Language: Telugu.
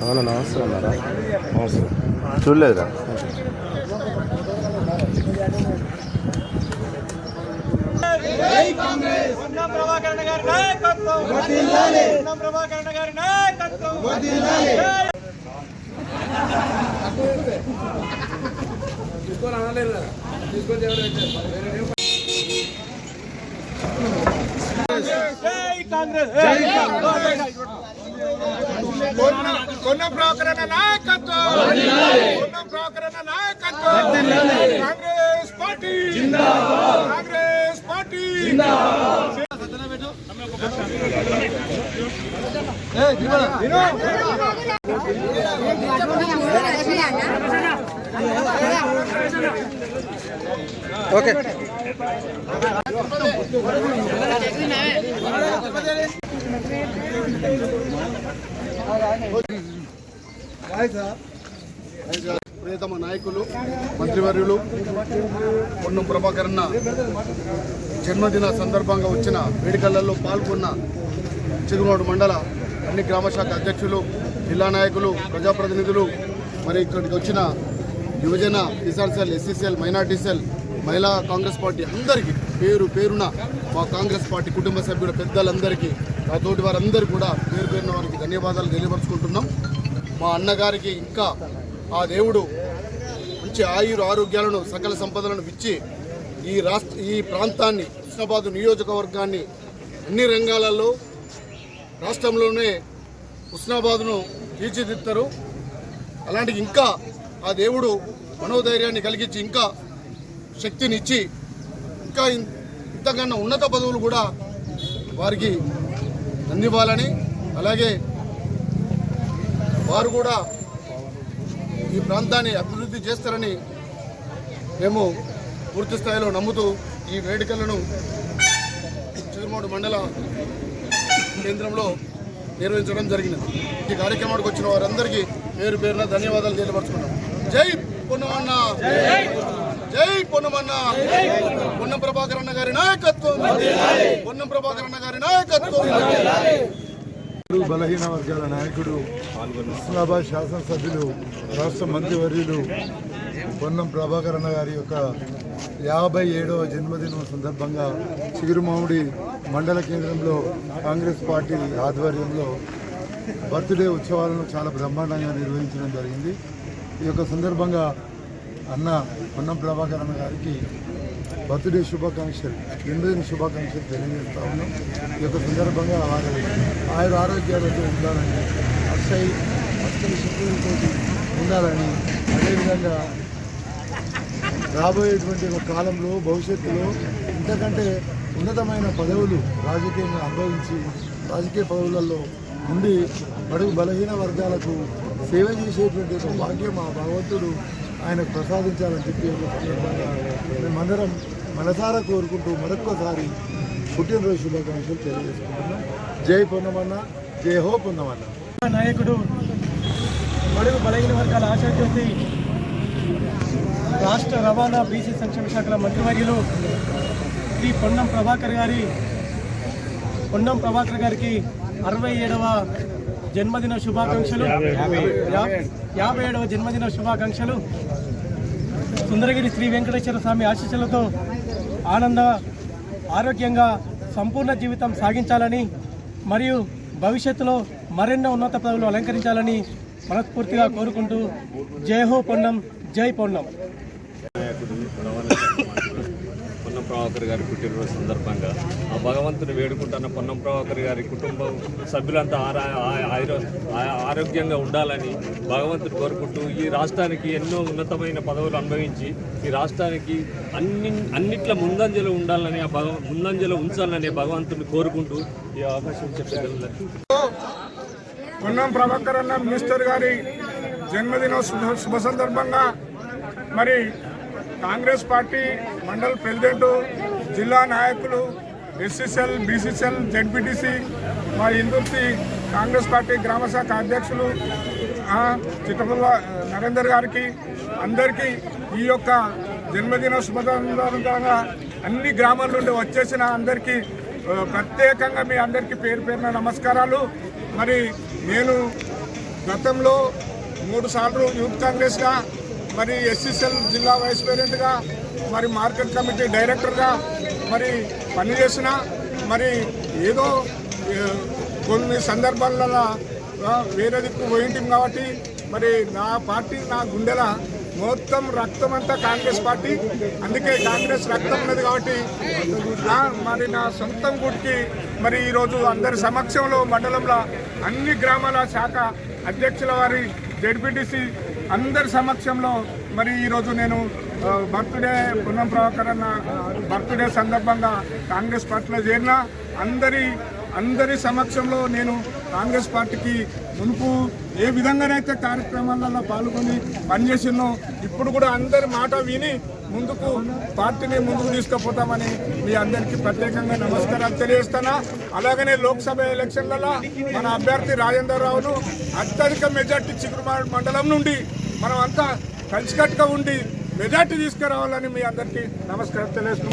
అవునా నమస్తే అన్నారా నమస్తే. చూడలేదురా. ప్రభాకరణ గారి నాయకత్వం ప్రభాకరణ గారి నాయకత్వం జై కాంగ్రెస్. కొన్న ప్రకరణ నాయకత్వం. కొన్న ప్రకరణ నాయకత్వం. Congress party. Congress party. Okay. ప్రియతమ నాయకులు మంత్రివర్యులు పొన్ను ప్రభాకరన్న జన్మదిన సందర్భంగా వచ్చిన వేడుకలలో పాల్గొన్న చిరుమూడు మండల అన్ని గ్రామ శాఖ అధ్యక్షులు జిల్లా నాయకులు ప్రజాప్రతినిధులు మరి ఇక్కడికి వచ్చిన యువజన Kisan cell SCCL minority cell మహిళా కాంగ్రెస్ పార్టీ అందరికీ పేరు పేరున మా కాంగ్రెస్ పార్టీ కుటుంబ సభ్యుల పెద్దలందరికీ మా తోటి వారందరూ కూడా పేరు పేరున వారికి ధన్యవాదాలు తెలియపరుచుకుంటున్నాం. మా అన్నగారికి ఇంకా ఆ దేవుడు మంచి ఆయుర ఆరోగ్యాలను సకల సంపదలను ఇచ్చి ఈ రాష్ట్ర ఈ ప్రాంతాన్ని హుస్నాబాద్ నియోజకవర్గాన్ని అన్ని రంగాలలో రాష్ట్రంలోనే హుస్నాబాద్ను తీర్చిదిద్దారు అలాంటి ఇంకా ఆ దేవుడు మనోధైర్యాన్ని కలిగించి ఇంకా శక్తినిచ్చి ఇంకా ఇంతకన్నా ఉన్నత పదవులు కూడా వారికి అందివ్వాలని అలాగే వారు కూడా ఈ ప్రాంతాన్ని అభివృద్ధి చేస్తారని మేము పూర్తి స్థాయిలో నమ్ముతూ ఈ వేడుకలను చిరుమూడు మండల కేంద్రంలో నిర్వహించడం జరిగింది. ఈ కార్యక్రమానికి వచ్చిన వారందరికీ పేరు పేరున ధన్యవాదాలు తెలియపరుచుకున్నాం. జై పొన్నమన్న జై పొన్నమన్న పొన్నం ప్రభాకర్ అన్న గారి నాయకత్వం. పొన్నం ప్రభాకర్ అన్న గారి నాయకత్వం. బలహీన వర్గాల నాయకుడు ఇస్లామాబాద్ శాసనసభ్యులు రాష్ట్ర మంత్రివర్యులు పొన్నం ప్రభాకర్ అన్న గారి యొక్క యాభై ఏడవ జన్మదినం సందర్భంగా చిగురుమామిడి మండల కేంద్రంలో కాంగ్రెస్ పార్టీ ఆధ్వర్యంలో బర్త్డే ఉత్సవాలను చాలా బ్రహ్మాండంగా నిర్వహించడం జరిగింది. ఈ యొక్క సందర్భంగా అన్న పొన్నం ప్రభాకర్ అన్న గారికి బర్త్డే శుభాకాంక్షలు జన్మదిన శుభాకాంక్షలు తెలియజేస్తా ఉన్నాం. ఈ యొక్క సందర్భంగా వారు ఆయన ఆరోగ్యాలతో ఉండాలని అక్షయ్ అక్షయ శక్తులతో ఉండాలని అదేవిధంగా రాబోయేటువంటి ఒక కాలంలో భవిష్యత్తులో ఇంతకంటే ఉన్నతమైన పదవులు రాజకీయంగా అనుభవించి రాజకీయ పదవులలో ఉండి బడుగు బలహీన వర్గాలకు సేవ చేసేటువంటి ఒక భాగ్యం ఆ భగవంతుడు ఆయనకు ప్రసాదించాలని చెప్పి మేమందరం మనసారా కోరుకుంటూ మరొక్కసారి పుట్టినరోజు శుభాకాంక్షలు తెలియజేసుకుంటున్నాం. జై పొన్నమన్న జై హో పొన్నమన్న. నాయకుడు బడుగు బలహీన వర్గాల ఆశాజ్యోతి రాష్ట్ర రవాణా బీసీ సంక్షేమ శాఖల మంత్రివర్యులు శ్రీ పొన్నం ప్రభాకర్ గారి పొన్నం ప్రభాకర్ గారికి అరవై ఏడవ జన్మదిన శుభాకాంక్షలు. యాభై ఏడవ జన్మదిన శుభాకాంక్షలు. సుందరగిరి శ్రీ వెంకటేశ్వర స్వామి ఆశీస్సులతో ఆనంద ఆరోగ్యంగా సంపూర్ణ జీవితం సాగించాలని మరియు భవిష్యత్తులో మరెన్నో ఉన్నత పదవులు అలంకరించాలని మనస్ఫూర్తిగా కోరుకుంటూ జై హో పొన్నం జై పొన్నం నాయకుడు రవాణా శాఖ మంత్రి పొన్నం ప్రభాకర్ గారి పుట్టినరోజు సందర్భంగా ఆ భగవంతుని వేడుకుంటున్న పొన్నం ప్రభాకర్ గారి కుటుంబం సభ్యులంతా ఆరా ఆరోగ్యంగా ఉండాలని భగవంతుడు కోరుకుంటూ ఈ రాష్ట్రానికి ఎన్నో ఉన్నతమైన పదవులు అనుభవించి ఈ రాష్ట్రానికి అన్ని అన్నిట్ల ముందంజలో ఉండాలని ఆ భగవ ముందంజలో ఉంచాలని భగవంతుని కోరుకుంటూ ఈ అవకాశం చెప్పగలరు పొన్నం ప్రభాకర్ అన్న మినిస్టర్ గారి జన్మదిన శుభ శుభ సందర్భంగా మరి కాంగ్రెస్ పార్టీ మండల్ ప్రెసిడెంట్ జిల్లా నాయకులు ఎస్సీసీఎల్ బీసీసీఎల్ జెడ్పీటీసీ మా హిందూర్తి కాంగ్రెస్ పార్టీ గ్రామ శాఖ అధ్యక్షులు చిట్టపల్ల నరేందర్ గారికి అందరికీ ఈ యొక్క జన్మదిన శుభ అన్ని గ్రామాల నుండి వచ్చేసిన అందరికీ ప్రత్యేకంగా మీ అందరికీ పేరు పేరున నమస్కారాలు. మరి నేను గతంలో మూడు సార్లు యూత్ కాంగ్రెస్గా మరి ఎస్సీసీఎల్ జిల్లా వైస్ ప్రెసిడెంట్గా మరి మార్కెట్ కమిటీ డైరెక్టర్గా మరి పనిచేసిన మరి ఏదో కొన్ని సందర్భాలలో వేరే దిక్కు పోయింటాం కాబట్టి మరి నా పార్టీ నా గుండెల మొత్తం రక్తం అంతా కాంగ్రెస్ పార్టీ. అందుకే కాంగ్రెస్ రక్తం ఉన్నది కాబట్టి నా మరి నా సొంతం గుడికి మరి ఈరోజు అందరి సమక్షంలో మండలంలో అన్ని గ్రామాల శాఖ అధ్యక్షుల వారి జడ్పీటీసీ అందరి సమక్షంలో మరి ఈరోజు నేను బర్త్డే పున్నం ప్రభాకర్ బర్త్డే సందర్భంగా కాంగ్రెస్ పార్టీలో చేరిన అందరి అందరి సమక్షంలో నేను కాంగ్రెస్ పార్టీకి మునుపు ఏ విధంగానైతే కార్యక్రమాలలో పాల్గొని పనిచేసినో ఇప్పుడు కూడా అందరి మాట విని ముందుకు పార్టీని ముందుకు తీసుకుపోతామని మీ అందరికీ ప్రత్యేకంగా నమస్కారాలు తెలియజేస్తానా అలాగనే లోక్సభ ఎలక్షన్లలో మన అభ్యర్థి రాజేందర్ రావును అత్యధిక మెజార్టీ చిగురు మండలం నుండి మనం అంతా కలిసికట్టుగా ఉండి మెజార్టీ తీసుకురావాలని మీ అందరికీ నమస్కారం తెలియజేస్తున్నాం.